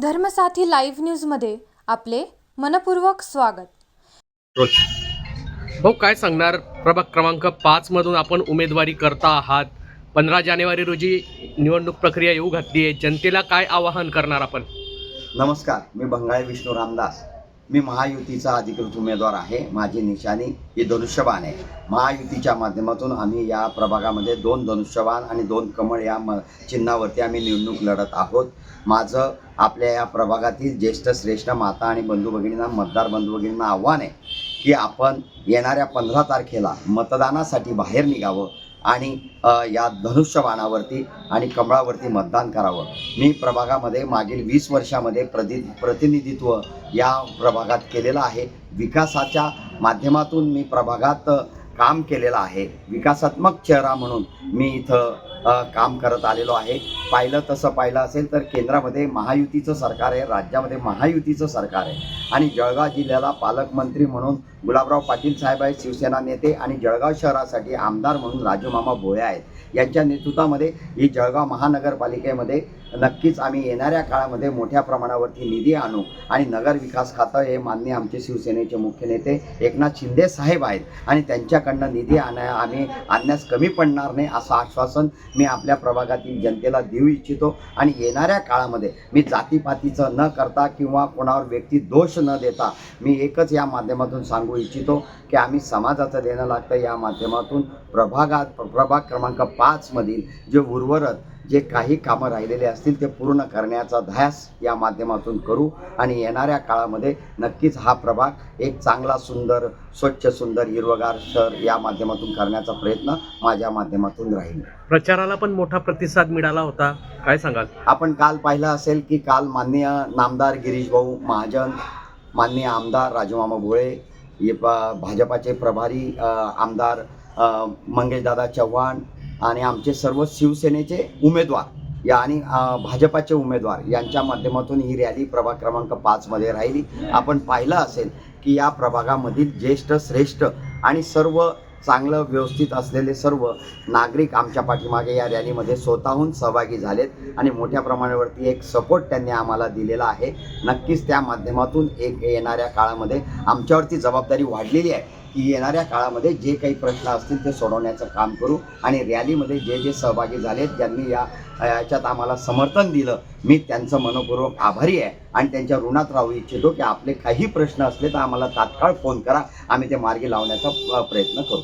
धर्मसाथी live न्यूजमध्ये आपले मनपूर्वक स्वागत. भाऊ काय सांगणार? प्रभाग क्रमांक पाच मधून आपण उमेदवारी करता आहात. पंधरा जानेवारी रोजी निवडणूक प्रक्रिया येऊ घातली आहे जनतेला काय आवाहन करणार आपण? नमस्कार मी बंगाळे विष्णू रामदास. मी महायुतीचा अधिकृत उमेदवार आहे. माझी निशाणी ही धनुष्यबाण आहे. महायुतीच्या माध्यमातून आम्ही या प्रभागामध्ये दोन धनुष्यबाण आणि दोन कमळ या म चिन्हावरती आम्ही निवडणूक लढत आहोत. माझं आपल्या या प्रभागातील ज्येष्ठ श्रेष्ठ माता आणि बंधू भगिनींना मतदार बंधू भगिनींना आव्हान आहे की आपण येणाऱ्या पंधरा तारखेला मतदानासाठी बाहेर निघावं. आणि या धनुष्यबाणावरती आणि कमळावरती मतदान करावं. मी प्रभागामध्ये मागील वीस वर्षामध्ये प्रति प्रतिनिधित्व या प्रभागात केलेलं आहे. विकासाच्या माध्यमातून मी प्रभागात काम केलेलं आहे. विकासात्मक चेहरा म्हणून मी इथं काम करत आलेलो आहे. पाहिलं तसं पाहिलं असेल तर केंद्रामध्ये महायुतीचं सरकार आहे राज्यामध्ये महायुतीचं सरकार आहे. आणि जळगाव जिल्ह्याला पालकमंत्री म्हणून गुलाबराव पाटील साहेब आहेत शिवसेना नेते आणि जळगाव शहरासाठी आमदार म्हणून राजूमामा भोळे आहेत. यांच्या नेतृत्वामध्ये ही जळगाव महानगरपालिकेमध्ये नक्कीच आम्ही येणाऱ्या काळामध्ये मोठ्या प्रमाणावरती निधी आणू आणि नगर विकास खातं हे मान्य आमचे शिवसेनेचे मुख्य नेते एकनाथ शिंदे साहेब आहेत. आणि त्यांच्याकडनं निधी आणा आम्ही आणण्यास कमी पडणार नाही असं आश्वासन मी आपल्या प्रभागातील जनतेला देऊ इच्छितो आणि येणाऱ्या काळामध्ये मी जातीपातीचं न करता किंवा कोणावर व्यक्ती दोष न देता मी एकच या माध्यमातून सांगू इच्छितो की आम्ही समाजाचं देणं लागतं. या माध्यमातून प्रभागात प्रभाग क्रमांक पाचमधील जे उर्वरत जे काही कामं राहिलेले असतील ते पूर्ण करण्याचा ध्यास या माध्यमातून करू आणि येणाऱ्या काळामध्ये नक्कीच हा प्रभाग एक चांगला सुंदर स्वच्छ सुंदर हिरवगार शहर या माध्यमातून करण्याचा प्रयत्न माझ्या माध्यमातून राहील. प्रचाराला पण मोठा प्रतिसाद मिळाला होता. काय सांगाल? आपण काल पाहिलं असेल की काल माननीय नामदार गिरीश भाऊ महाजन माननीय आमदार राजूमामा भोळे भाजपाचे प्रभारी आमदार मंगेशदादा चव्हाण आणि आमचे सर्व शिवसेनेचे उमेदवार या आणि भाजपाचे उमेदवार यांच्या माध्यमातून ही रॅली प्रभाग क्रमांक पाचमध्ये राहिली. आपण पाहिलं असेल की या प्रभागामधील ज्येष्ठ श्रेष्ठ आणि सर्व चांगलं व्यवस्थित असलेले सर्व नागरिक आमच्या पाठीमागे या रॅलीमध्ये स्वतःहून सहभागी झालेत आणि मोठ्या प्रमाणावरती एक सपोर्ट त्यांनी आम्हाला दिलेला आहे. नक्कीच त्या माध्यमातून एक येणाऱ्या काळामध्ये आमच्यावरती जबाबदारी वाढलेली आहे. की येणाऱ्या काळामध्ये जे काही प्रश्न असतील ते सोडवण्याचं काम करू आणि रॅलीमध्ये जे जे सहभागी झालेत ज्यांनी या याच्यात आम्हाला समर्थन दिलं मी त्यांचं मनपूर्वक आभारी आहे. आणि त्यांच्या ऋणात राहू इच्छितो की आपले काही प्रश्न असले तर आम्हाला तात्काळ फोन करा. आम्ही ते मार्गी लावण्याचा प्रयत्न करू.